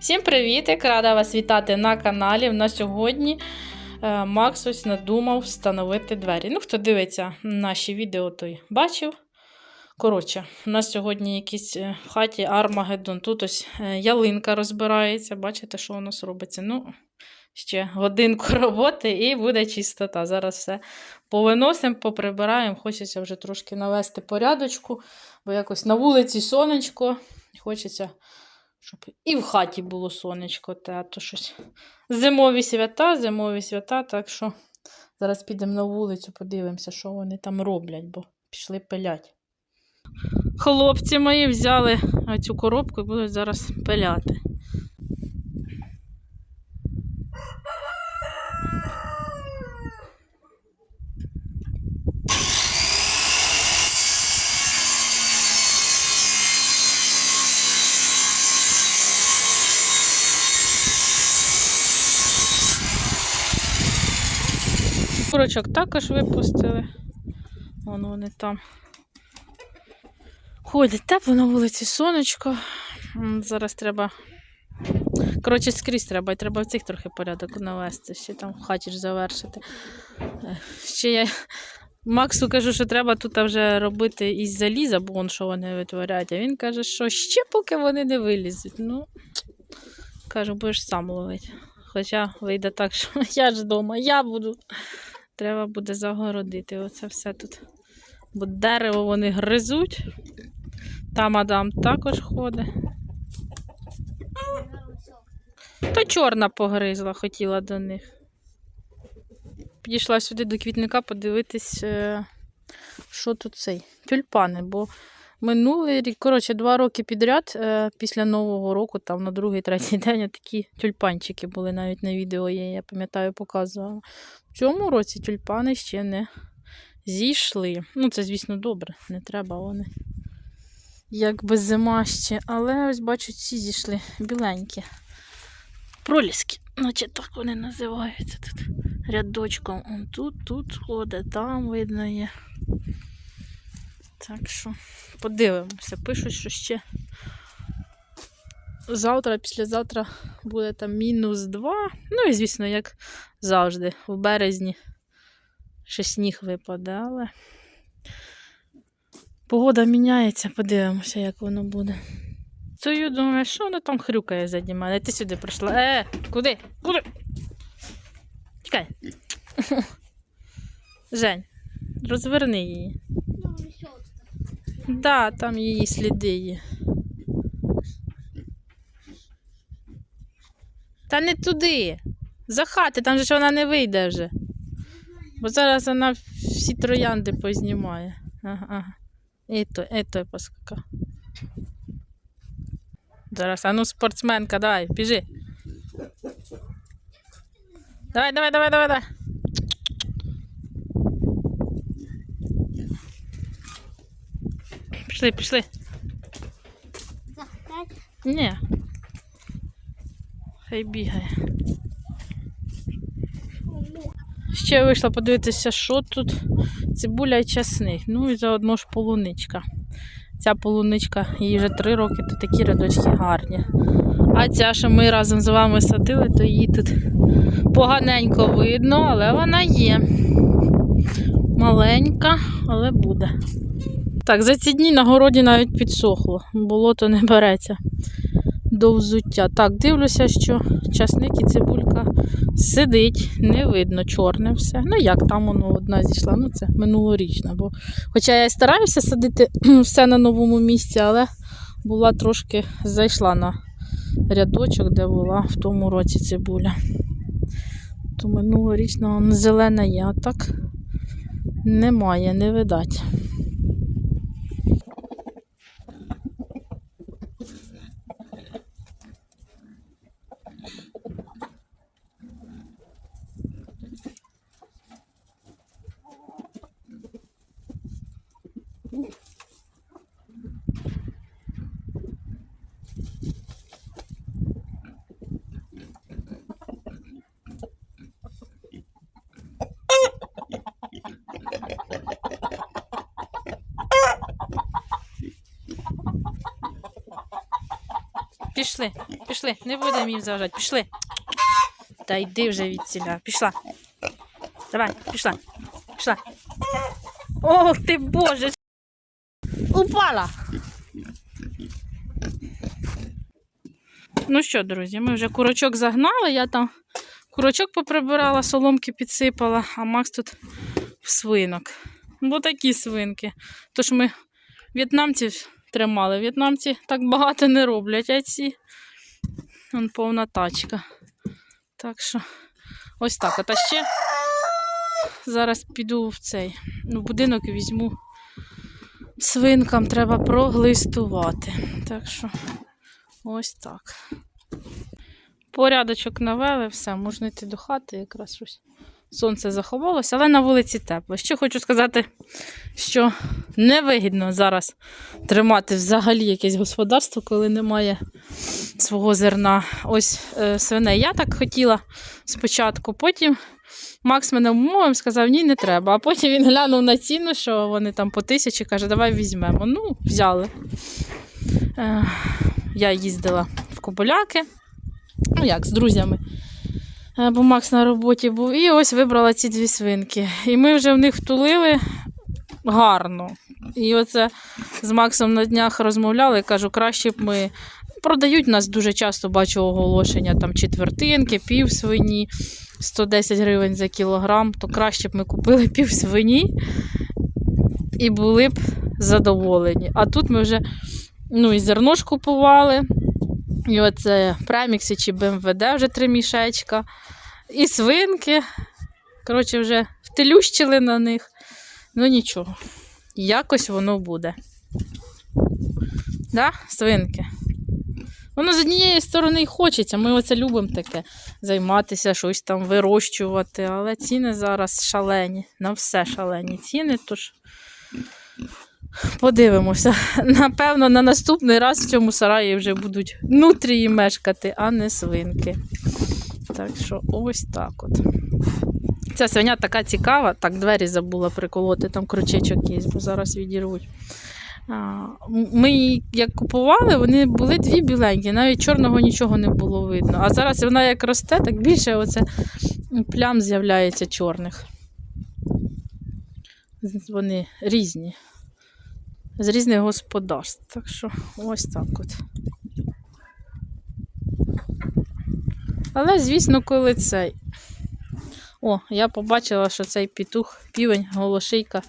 Всім привіт! Рада вас вітати на каналі. На сьогодні е, Макс ось надумав встановити двері. Ну, хто дивиться наші відео, той бачив. Коротше, у нас сьогодні якийсь е, в хаті Армагеддон. Тут ось е, ялинка розбирається. Бачите, що у нас робиться? Ну, ще годинку роботи і буде чистота. Зараз все повиносимо, поприбираємо. Хочеться вже трошки навести порядочку, бо якось на вулиці сонечко. Хочеться щоб і в хаті було сонечко, те, а то щось. Зимові свята, зимові свята, так що зараз підемо на вулицю, подивимося, що вони там роблять, бо пішли пилять. Хлопці мої взяли цю коробку і будуть зараз пиляти. Курочок також випустили. Вон вони там. Ходять тепло на вулиці сонечко. Зараз треба. Коротше, скрізь треба, і треба в цих трохи порядок навести, ще там в хаті ж завершити. Е, Ще я Максу кажу, що треба тут вже робити із заліза, бо он що вони витворяють. А він каже, що ще поки вони не вилізуть. Ну, кажу, будеш сам ловити. Хоча вийде так, що я ж вдома, я буду. Треба буде загородити оце все тут. Бо дерево вони гризуть. Там Адам також ходить. То чорна погризла, хотіла до них. Підійшла сюди до квітника подивитись, е, що тут цей. Тюльпани, бо минулий рік, коротше, два роки підряд е, після Нового року, там на другий, третій день такі тюльпанчики були навіть на відео є, я пам'ятаю, показувала. В цьому році тюльпани ще не зійшли. Ну, це, звісно, добре, не треба вони. Якби зима ще. Але ось бачу, ці зійшли біленькі. Проліски, наче так вони називаються тут. Рядочком. Он тут, тут ходить, там видно є. Так що подивимося. Пишуть, що ще завтра, післязавтра буде там мінус 2. Ну і, звісно, як завжди, в березні ще сніг випаде, але погода міняється, подивимося, як воно буде. Стою, думаю, що воно там хрюкає заді мене. Ти сюди прийшла. Е, куди? Куди? Чекай. Жень, розверни її. Да, там її сліди є. Та не туди. За хати, там же ж вона не вийде вже. Бо зараз вона всі троянди познімає. Ага, ага. І той, і той. Зараз, а ну спортсменка, давай, біжи. Давай, давай, давай, давай, давай. Пішли, пішли. Ні. Хай бігає. Ще вийшла подивитися, що тут цибуля і часник. Ну і заодно ж полуничка. Ця полуничка, їй вже три роки, то такі рядочки гарні. А ця, що ми разом з вами садили, то її тут поганенько видно, але вона є. Маленька, але буде. Так, за ці дні на городі навіть підсохло. Болото не береться до взуття. Так, дивлюся, що часник і цибулька сидить, не видно, чорне все. Ну як там воно одна зійшла, ну це минулорічна. Бо... Хоча я і стараюся садити все на новому місці, але була трошки зайшла на рядочок, де була в тому році цибуля. То минулорічна зелена а так немає, не видать. Пішли, пішли, не будемо їм заважати, пішли. Та йди вже від ціля. Пішла. Давай, пішла. Пішла. Ох ти боже. Упала. Ну що, друзі, ми вже курочок загнали, я там курочок поприбирала, соломки підсипала, а Макс тут в свинок. Бо такі свинки. Тож ми в'єтнамців тримали. В'єтнамці так багато не роблять, а ці Вон повна тачка. Так що ось так. От, а ще зараз піду в цей в будинок і візьму свинкам треба проглистувати. Так що ось так. Порядочок навели, все, можна йти до хати, якраз щось. Сонце заховалося, але на вулиці тепло. Ще хочу сказати, що невигідно зараз тримати взагалі якесь господарство, коли немає свого зерна. Ось е, свиней. Я так хотіла спочатку, потім Макс мене вмовив, сказав, ні, не треба. А потім він глянув на ціну, що вони там по тисячі, каже, давай візьмемо. Ну, взяли. Е, я їздила в Кобиляки, ну як, з друзями. Е, Бо Макс на роботі був. І ось вибрала ці дві свинки. І ми вже в них втулили гарно. І оце з Максом на днях розмовляли, кажу, краще б ми. Продають нас дуже часто, бачу оголошення, там четвертинки, пів свині, 110 гривень за кілограм, то краще б ми купили пів свині і були б задоволені. А тут ми вже ну, і зерно ж купували, і оце премікси чи БМВД вже три мішечка, і свинки. Коротше, вже втелющили на них. Ну нічого, якось воно буде. Да, свинки? Воно з однієї сторони й хочеться. Ми оце любимо таке займатися, щось там вирощувати, але ціни зараз шалені. На все шалені ціни, тож подивимося. Напевно, на наступний раз в цьому сараї вже будуть нутрії мешкати, а не свинки. Так що ось так от. Ця свиня така цікава. Так, двері забула приколоти, там крючечок є, бо зараз відірвуть. Ми її як купували, вони були дві біленькі, навіть чорного нічого не було видно. А зараз вона як росте, так більше оце плям з'являється чорних. Вони різні. З різних господарств. Так що ось так от. Але, звісно, коли цей. О, я побачила, що цей петух, півень, голошийка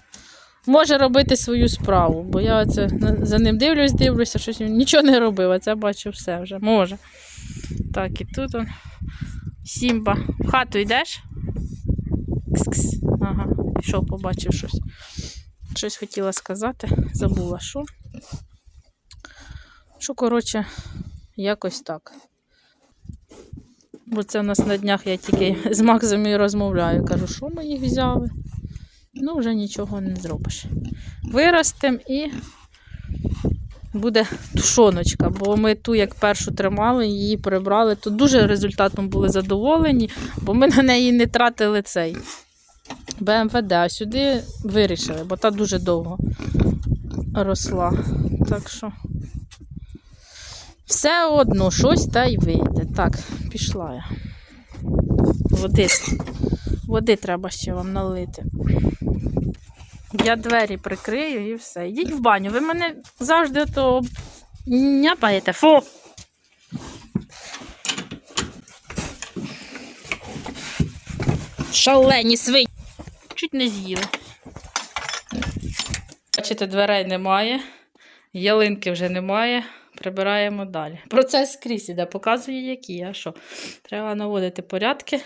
може робити свою справу, бо я це за ним дивлюсь, дивлюся, щось він нічого не робив, а це бачу все вже. Може. Так, і тут он. Сімба. В хату йдеш? Кс-кс. Ага, пішов, побачив щось. Щось хотіла сказати, забула, що. Що, коротше, якось так. Бо це в нас на днях я тільки з Максом і розмовляю. Кажу, що ми їх взяли. Ну, вже нічого не зробиш. Виростем і буде тушоночка, бо ми ту, як першу тримали, її прибрали. Тут дуже результатом були задоволені, бо ми на неї не тратили цей БМВД, а сюди вирішили, бо та дуже довго росла. Так що все одно щось та й вийде. Так, пішла я. Води, води треба ще вам налити. Я двері прикрию і все. Йдіть в баню. Ви мене завжди то няпаєте. Фу! Шалені свині. Чуть не з'їли. Бачите, дверей немає, ялинки вже немає. Прибираємо далі. Процес скрізь іде, показує, які. А що? Треба наводити порядки.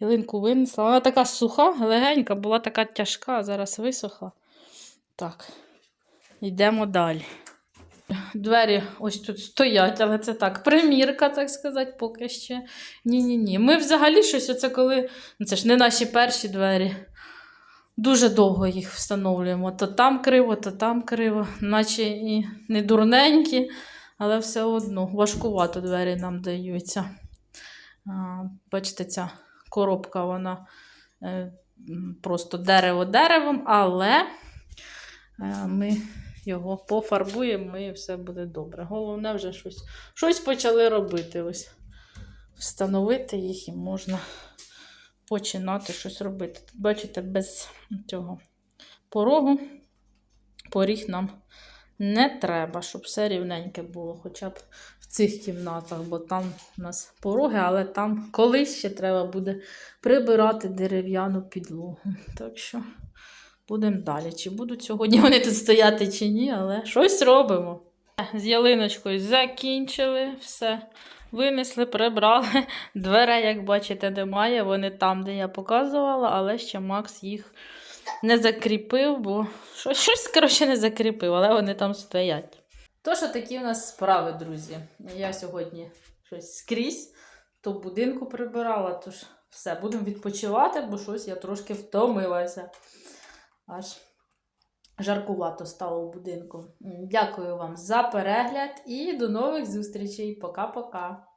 Ялинку винесла. Вона така суха, легенька, була така тяжка, а зараз висохла. Так, йдемо далі. Двері ось тут стоять, але це так, примірка, так сказати, поки ще. Ні-ні-ні. Ми взагалі щось, оце коли. Ну, це ж не наші перші двері. Дуже довго їх встановлюємо. То там криво, то там криво, наче і не дурненькі, але все одно важкувато двері нам даються. Бачите, ця коробка, вона е, просто дерево деревом, але е, ми його пофарбуємо і все буде добре. Головне вже щось, щось почали робити. Ось. Встановити їх і можна починати щось робити. Бачите, без цього порогу поріг нам не треба, щоб все рівненьке було, хоча б в цих кімнатах, бо там у нас пороги, але там колись ще треба буде прибирати дерев'яну підлогу. Так що будемо далі. Чи будуть сьогодні вони тут стояти, чи ні, але щось робимо. З ялиночкою закінчили все. Винесли, прибрали. Дверей, як бачите, немає. Вони там, де я показувала, але ще Макс їх не закріпив, бо щось, коротше, не закріпив, але вони там стоять. Тож, такі в нас справи, друзі. Я сьогодні щось скрізь, то будинку прибирала, тож все, будемо відпочивати, бо щось я трошки втомилася. Аж жаркувато стало в будинку. Дякую вам за перегляд і до нових зустрічей. Пока-пока.